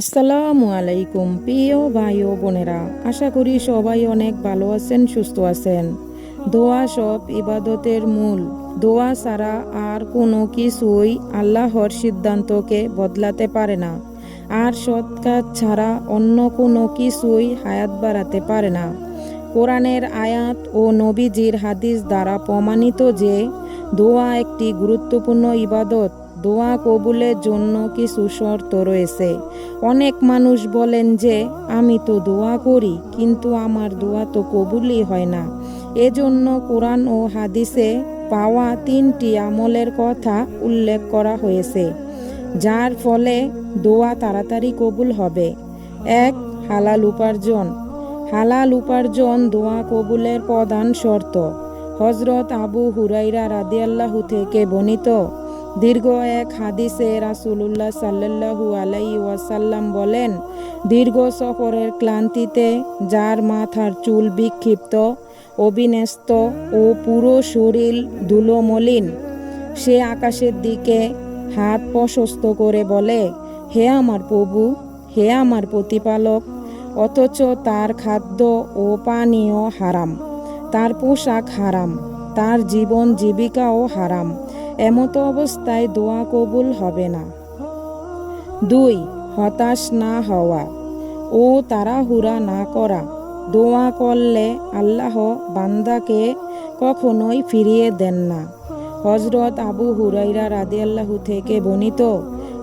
আসসালামু আলাইকুম, প্রিয় ভাই ও বোনেরা। আশা করি সবাই অনেক ভালো আছেন, সুস্থ আছেন। দোয়া সব ইবাদতের মূল। দোয়া ছাড়া আর কোনো কিছুই আল্লাহর সিদ্ধান্তকে বদলাতে পারে না। আর সৎ কাজ ছাড়া অন্য কোনো কিছুই হায়াত বাড়াতে পারে না। কোরআনের আয়াত ও নবীজির হাদিস দ্বারা প্রমাণিত যে দোয়া একটি গুরুত্বপূর্ণ ইবাদত। দোয়া কবুলের জন্য কিছু শর্ত রয়েছে? অনেক মানুষ বলেন যে, আমি তো দোয়া করি, কিন্তু আমার দোয়া তো কবুলই হয় না। এজন্য কোরআন ও হাদিসে পাওয়া তিনটি আমলের কথা উল্লেখ করা হয়েছে, যার ফলে দোয়া তাড়াতাড়ি কবুল হবে। এক, হালাল উপার্জন। হালাল উপার্জন দোয়া কবুলের প্রধান শর্ত। হজরত আবু হুরাইরা রাদিয়াল্লাহু থেকে বর্ণিত দীর্ঘ এক হাদিসে রাসূলুল্লাহ সাল্লাল্লাহু আলাইহি ওয়াসাল্লাম বলেন, দীর্ঘ সফরের ক্লান্তিতে যার মাথার চুল বিক্ষিপ্ত অবিন্যস্ত ও পুরো শরীর ধুলোমলিন, সে আকাশের দিকে হাত প্রশস্ত করে বলে, হে আমার প্রভু, হে আমার প্রতিপালক, অথচ তার খাদ্য ও পানীয় হারাম, তার পোশাক হারাম, তার জীবন জীবিকাও হারাম। এমতো অবস্থায় দোয়া কবুল হবে না। দুই, হতাশ না হওয়া ও তাড়াহুড়া না করা। দোয়া করলে আল্লাহ বান্দাকে কখনোই ফিরিয়ে দেন না। হজরত আবু হুরাইরা রাদিয়াল্লাহু থেকে বর্ণিত,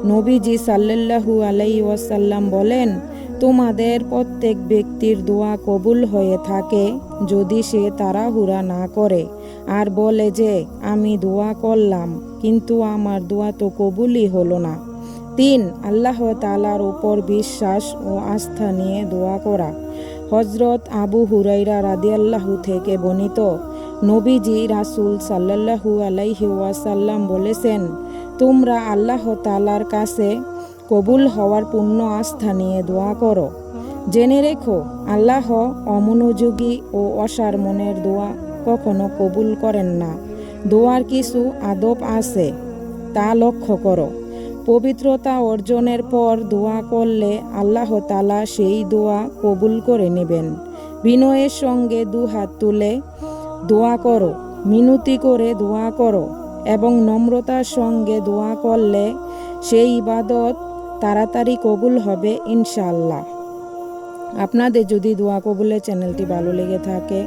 নবীজি সাল্লাল্লাহু আলাই ওয়াসাল্লাম বলেন তোমাদের প্রত্যেক ব্যক্তির দোয়া কবুল হয়ে থাকে যদি সে তাড়াহুড়া না করে। আর বলে যে, আমি দোয়া করলাম, কিন্তু আমার দোয়া তো কবুলই হলো না। তিন, আল্লাহ তালার উপর বিশ্বাস ও আস্থা নিয়ে দোয়া করা। হজরত আবু হুরাইরা রাদিয়াল্লাহু থেকে বর্ণিত, নবীজি রাসুল সাল্লাল্লাহু আলাইহি ওয়াসাল্লাম বলেছেন, তোমরা আল্লাহ তালার কাছে কবুল হওয়ার পূর্ণ আস্থা নিয়ে দোয়া করো। জেনে রেখো, আল্লাহ অমনোযোগী ও অসার মনের দোয়া কখনো কবুল করেন না। দোয়ার কিছু আদব আছে, তা লক্ষ্য করো। পবিত্রতা অর্জনের পর দোয়া করলে আল্লাহ তালা সেই দোয়া কবুল করে নেবেন। বিনয়ের সঙ্গে দু হাত তুলে দোয়া করো, মিনতি করে দোয়া করো এবং নম্রতার সঙ্গে দোয়া করলে সেই ইবাদত তাড়াতাড়ি কবুল হবে, ইনশাআল্লাহ। আপনাদের যদি দোয়া কবুলে চ্যানেলটি ভালো লেগে থাকে,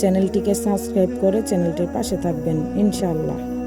চ্যানেলটিকে সাবস্ক্রাইব করে চ্যানেলটির পাশে থাকবেন, ইনশাআল্লাহ।